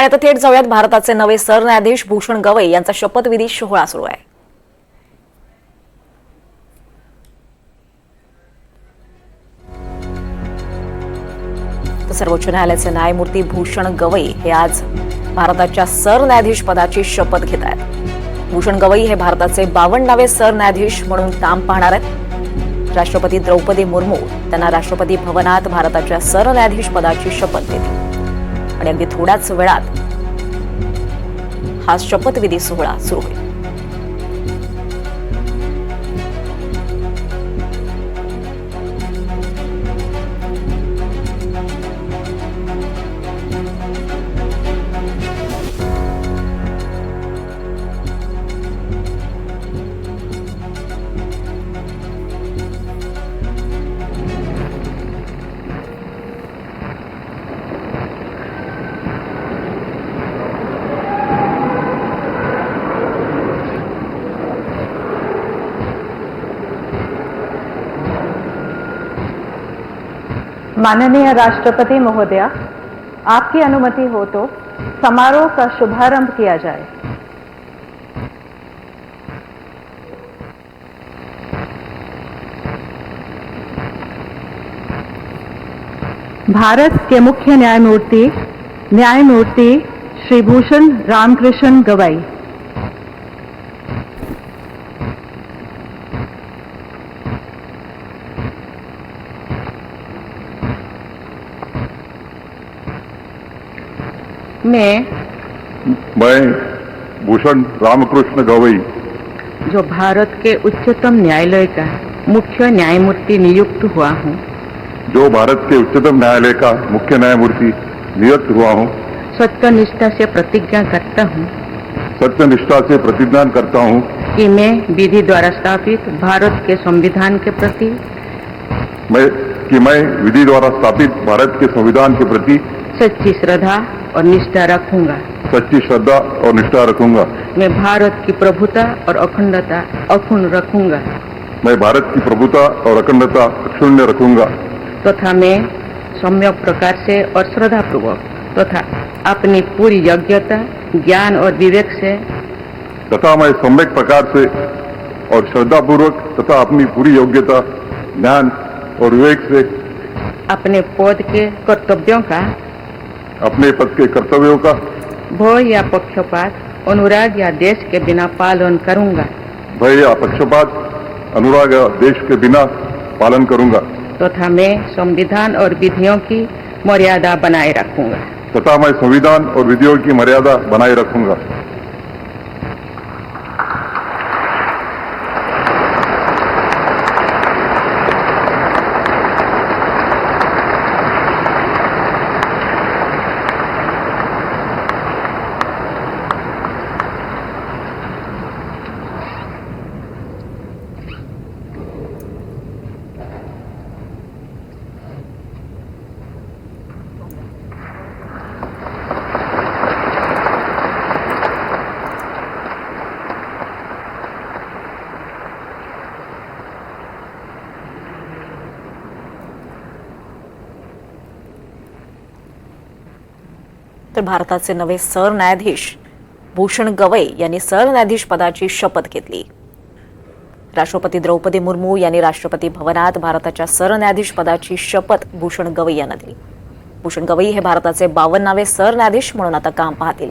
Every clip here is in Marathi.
आणि आता थेट जाऊयात भारताचे नवे सरन्यायाधीश भूषण गवई यांचा शपथविधी सोहळा सुरू आहे. सर्वोच्च न्यायालयाचे न्यायमूर्ती भूषण गवई हे आज भारताच्या सरन्यायाधीश पदाची शपथ घेत आहेत. भूषण गवई हे भारताचे बावन्नावे सरन्यायाधीश म्हणून काम पाहणार आहेत. राष्ट्रपती द्रौपदी मुर्मू त्यांना राष्ट्रपती भवनात भारताच्या सरन्यायाधीश पदाची शपथ देतील. आणि अगदी थोड्याच वेळात. हा शपथविधी सोहळा सुरू होईल. माननीय राष्ट्रपति महोदया आपकी अनुमति हो तो समारोह का शुभारंभ किया जाए। भारत के मुख्य न्यायमूर्ति न्यायमूर्ति श्री भूषण रामकृष्ण गवाई। मैं मैं भूषण रामकृष्ण गवई। जो भारत के उच्चतम न्यायालय का मुख्य न्यायमूर्ति नियुक्त हुआ हूँ। जो भारत के उच्चतम न्यायालय का मुख्य न्यायमूर्ति नियुक्त हुआ हूँ। सत्य निष्ठा से प्रतिज्ञा करता हूँ। सत्य निष्ठा से प्रतिज्ञा करता हूँ। कि मैं विधि द्वारा स्थापित भारत के संविधान के प्रति मैं कि मैं विधि द्वारा स्थापित भारत के संविधान के प्रति सच्ची श्रद्धा और निष्ठा रखूँगा। सच्ची श्रद्धा और निष्ठा रखूँगा। मैं भारत की प्रभुता और अखंडता अक्षुण्ण रखूँगा। मैं भारत की प्रभुता और अखंडता अक्षुण्य रखूँगा। तथा मैं सम्यक प्रकार से और श्रद्धा पूर्वक तथा अपनी पूरी योग्यता ज्ञान और विवेक से तथा मैं सम्यक प्रकार से और श्रद्धा पूर्वक तथा अपनी पूरी योग्यता ज्ञान और विवेक से अपने पद के कर्तव्यों का अपने पद के कर्तव्यों का। भय या पक्षपात अनुराग या देश के बिना पालन करूँगा। भय या पक्षपात अनुराग या देश के बिना पालन करूँगा। तथा तो मैं संविधान और विधियों की मर्यादा बनाए रखूँगा। तथा मैं संविधान और विधियों की मर्यादा बनाए रखूँगा। तर भारताचे नवे सरन्यायाधीश भूषण गवई यांनी सरन्यायाधीश पदाची शपथ घेतली. राष्ट्रपती द्रौपदी मुर्मू यांनी राष्ट्रपती भवनात भारताच्या सरन्यायाधीश पदाची शपथ भूषण गवई यांना दिली. भूषण गवई हे भारताचे बावन्नावे सरन्यायाधीश म्हणून आता काम पाहतील.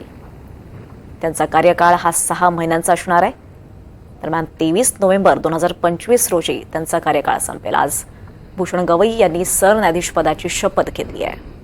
त्यांचा कार्यकाळ हा सहा महिन्यांचा असणार आहे. दरम्यान तेवीस नोव्हेंबर दोन हजार पंचवीस रोजी त्यांचा कार्यकाळ संपेल. आज भूषण गवई यांनी सरन्यायाधीश पदाची शपथ घेतली आहे.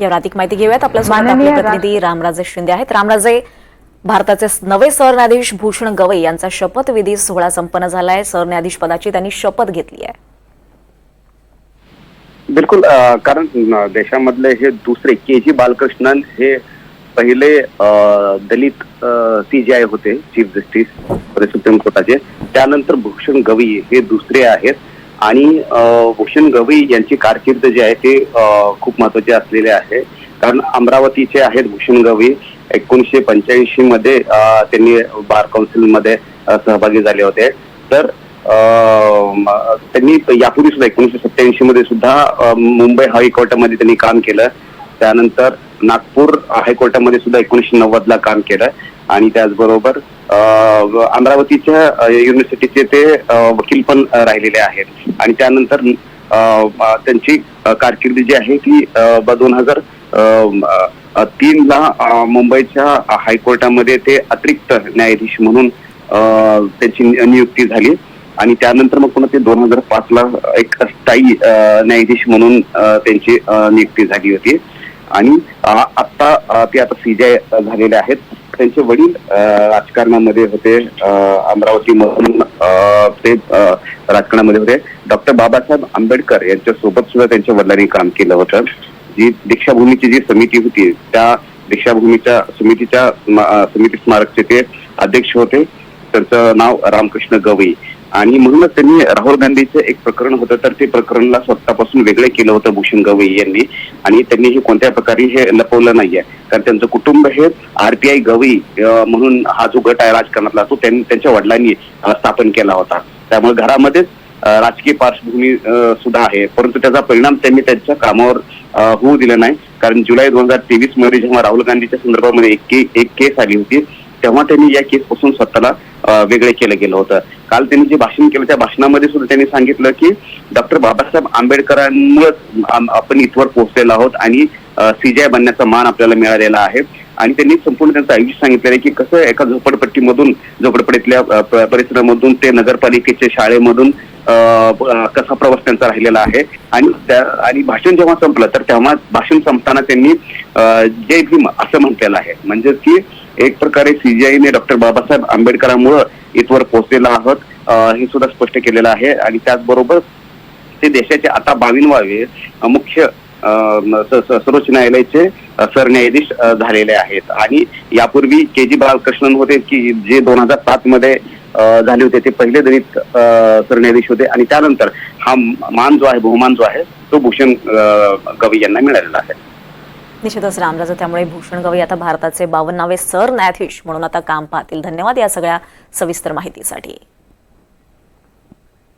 यावर अधिक माहिती घेऊयात. माननीय आपले प्रतिनिधी रामराजे शिंदे आहेत. रामराजे भारताचे नवे सरन्यायाधीश भूषण गवई यांचा शपथविधी सोहळा संपन्न झालाय. सरन्यायाधीश पदाची त्यांनी शपथ घेतली आहे. बिलकुल कारण देशामधले हे दुसरे के जी बालकृष्णन हे पहिले दलित सीजीआय होते चीफ जस्टिस सुप्रीम कोर्टाचे. त्यानंतर भूषण गवई हे दुसरे आहेत. आणि भूषण गवई यांची कारकीर्द जी आहे ते खूप महत्वाची असलेली आहे. कारण अमरावतीचे आहेत भूषण गवई. एकोणीसशे पंच्याऐंशी मध्ये त्यांनी बार काउन्सिलमध्ये सहभागी झाले होते. तर त्यांनी यापूर्वी सुद्धा एकोणीसशे सत्याऐंशी मध्ये सुद्धा मुंबई हायकोर्टामध्ये त्यांनी काम केलं. त्यानंतर नागपूर हायकोर्टामध्ये सुद्धा एकोणीसशे नव्वद ला काम केलं. आणि त्याचबरोबर अं, अमरावतीच्या युनिव्हर्सिटीचे ते वकील पण राहिलेले आहेत. आणि त्यानंतर त्यांची कारकिर्दी जी आहे ती दोन हजार तीन ला मुंबईच्या हायकोर्टामध्ये ते अतिरिक्त न्यायाधीश म्हणून अं, त्यांची नियुक्ती झाली. आणि त्यानंतर मग पुन्हा ते दोन हजार पाच ला एक स्थायी न्यायाधीश म्हणून त्यांची नियुक्ती झाली होती. आणि आता ते आता सीजाय झालेले आहेत. त्यांचे वडील राजकारणामध्ये होते. अमरावती मधून ते राजकारणामध्ये होते. डॉक्टर बाबासाहेब आंबेडकर यांच्या सोबत सुद्धा त्यांच्या वडिलांनी काम केलं होतं. जी दीक्षाभूमीची जी समिती होती त्या दीक्षाभूमीच्या समितीच्या समिती स्मारकचे ते अध्यक्ष होते. त्यांचं नाव रामकृष्ण गवई. आणि म्हणूनच त्यांनी राहुल गांधीचं एक प्रकरण होतं तर ते प्रकरणला स्वतःपासून वेगळे केलं होतं भूषण गवई यांनी. आणि त्यांनी हे कोणत्या प्रकारे हे लपवलं नाहीये. कारण त्यांचं कुटुंब हे आरपीआय गवई म्हणून हा जो गट आहे राजकारणातला तो त्यांनी त्यांच्या वडिलांनी स्थापन केला होता. त्यामुळे घरामध्येच राजकीय पार्श्वभूमी सुद्धा आहे. परंतु त्याचा परिणाम त्यांनी त्यांच्या कामावर होऊ दिला नाही. कारण जुलै दोन हजार तेवीसमध्ये जेव्हा राहुल गांधीच्या संदर्भामध्ये एक के- एक केस आली होती तेव्हा त्यांनी या केस पासून स्वतःला वेगळे केलं गेलं होतं. काल त्यांनी जे भाषण केलं त्या भाषणामध्ये सुद्धा त्यांनी सांगितलं की डॉक्टर बाबासाहेब आंबेडकरांमुळेच आपण इथवर पोहोचलेलो आहोत आणि सीजीआय बनण्याचा मान आपल्याला मिळालेला आहे. आणि त्यांनी संपूर्ण त्यांचं आयुष्य सांगितलेलं आहे की कसं एका झोपडपट्टीमधून झोपडपट्टीतल्या परिसरामधून ते नगरपालिकेच्या शाळेमधून कसा प्रवास त्यांचा राहिलेला आहे. आणि त्या आणि भाषण जेव्हा संपलं तर तेव्हा भाषण संपताना त्यांनी जय भीम असं म्हटलेलं आहे. म्हणजेच की एक प्रकारे सीजीआयने डॉक्टर बाबासाहेब आंबेडकरांमुळं इथवर पोहोचलेला आहोत. हे सुद्धा स्पष्ट केलेलं आहे. आणि त्याचबरोबर ते देशाचे आता बावीनवावे मुख्य सर्वोच्च न्यायालयाचे सरन्यायाधीश झालेले आहेत. आणि यापूर्वी के जी बालकृष्णन होते की जे दोन हजार सात मध्ये झाले होते ते पहिले दलित सरन्यायाधीश होते. आणि त्यानंतर हा मान जो आहे बहुमान जो आहे तो भूषण गवई यांना मिळालेला आहे. निश्चितच रामराज त्यामुळे भूषण गवई आता भारताचे बावन्नावे सरन्यायाधीश म्हणून आता काम पाहतील. धन्यवाद या सगळ्या सविस्तर माहितीसाठी.